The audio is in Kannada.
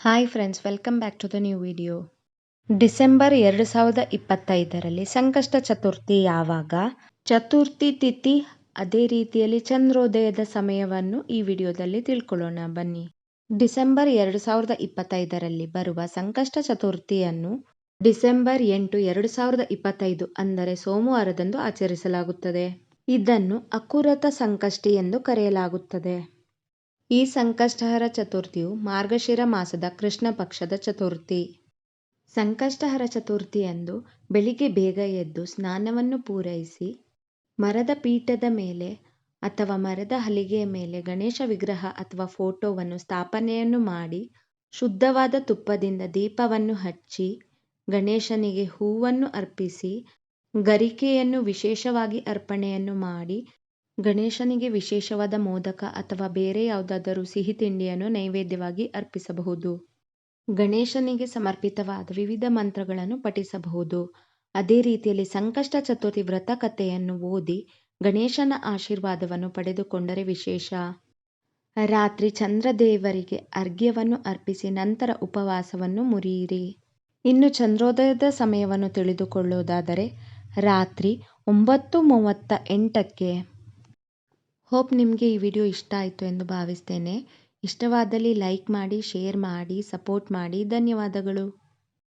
Hi friends welcome back to the new video December ಎರಡು ಸಾವಿರದ ಇಪ್ಪತ್ತೈದರಲ್ಲಿ ಸಂಕಷ್ಟ ಚತುರ್ಥಿ ಯಾವಾಗ? ಚತುರ್ಥಿ ತಿಥಿ ಅದೇ ರೀತಿಯಲ್ಲಿ ಚಂದ್ರೋದಯದ ಸಮಯವನ್ನು ಈ ವಿಡಿಯೋದಲ್ಲಿ ತಿಳ್ಕೊಳ್ಳೋಣ. ಬನ್ನಿ. ಡಿಸೆಂಬರ್ ಎರಡು ಸಾವಿರದ ಇಪ್ಪತ್ತೈದರಲ್ಲಿ ಬರುವ ಸಂಕಷ್ಟ ಚತುರ್ಥಿಯನ್ನು ಡಿಸೆಂಬರ್ ಎಂಟು ಎರಡು ಸಾವಿರದ ಇಪ್ಪತ್ತೈದು ಅಂದರೆ ಸೋಮವಾರದಂದು ಆಚರಿಸಲಾಗುತ್ತದೆ. ಇದನ್ನು ಅಕುರತ ಸಂಕಷ್ಟಿ ಎಂದು ಕರೆಯಲಾಗುತ್ತದೆ. ಈ ಸಂಕಷ್ಟಹರ ಚತುರ್ಥಿಯು ಮಾರ್ಗಶಿರ ಮಾಸದ ಕೃಷ್ಣ ಪಕ್ಷದ ಚತುರ್ಥಿ. ಸಂಕಷ್ಟಹರ ಚತುರ್ಥಿಯಂದು ಬೆಳಿಗ್ಗೆ ಬೇಗ ಎದ್ದು ಸ್ನಾನವನ್ನು ಪೂರೈಸಿ ಮರದ ಪೀಠದ ಮೇಲೆ ಅಥವಾ ಮರದ ಹಲಿಗೆಯ ಮೇಲೆ ಗಣೇಶ ವಿಗ್ರಹ ಅಥವಾ ಫೋಟೋವನ್ನು ಸ್ಥಾಪನೆಯನ್ನು ಮಾಡಿ ಶುದ್ಧವಾದ ತುಪ್ಪದಿಂದ ದೀಪವನ್ನು ಹಚ್ಚಿ ಗಣೇಶನಿಗೆ ಹೂವನ್ನು ಅರ್ಪಿಸಿ ಗರಿಕೆಯನ್ನು ವಿಶೇಷವಾಗಿ ಅರ್ಪಣೆಯನ್ನು ಮಾಡಿ ಗಣೇಶನಿಗೆ ವಿಶೇಷವಾದ ಮೋದಕ ಅಥವಾ ಬೇರೆ ಯಾವುದಾದರೂ ಸಿಹಿ ತಿಂಡಿಯನ್ನು ನೈವೇದ್ಯವಾಗಿ ಅರ್ಪಿಸಬಹುದು. ಗಣೇಶನಿಗೆ ಸಮರ್ಪಿತವಾದ ವಿವಿಧ ಮಂತ್ರಗಳನ್ನು ಪಠಿಸಬಹುದು. ಅದೇ ರೀತಿಯಲ್ಲಿ ಸಂಕಷ್ಟ ಚತುರ್ಥಿ ವ್ರತ ಕಥೆಯನ್ನು ಓದಿ ಗಣೇಶನ ಆಶೀರ್ವಾದವನ್ನು ಪಡೆದುಕೊಂಡರೆ ವಿಶೇಷ. ರಾತ್ರಿ ಚಂದ್ರದೇವರಿಗೆ ಅರ್ಘ್ಯವನ್ನು ಅರ್ಪಿಸಿ ನಂತರ ಉಪವಾಸವನ್ನು ಮುರಿಯಿರಿ. ಇನ್ನು ಚಂದ್ರೋದಯದ ಸಮಯವನ್ನು ತಿಳಿದುಕೊಳ್ಳುವುದಾದರೆ ರಾತ್ರಿ ಒಂಬತ್ತು ಮೂವತ್ತ ಎಂಟಕ್ಕೆ ಹೋಪ್ ನಿಮಗೆ ಈ ವಿಡಿಯೋ ಇಷ್ಟ ಆಯಿತು ಎಂದು ಭಾವಿಸ್ತೇನೆ. ಇಷ್ಟವಾದಲ್ಲಿ ಲೈಕ್ ಮಾಡಿ, ಶೇರ್ ಮಾಡಿ, ಸಪೋರ್ಟ್ ಮಾಡಿ. ಧನ್ಯವಾದಗಳು.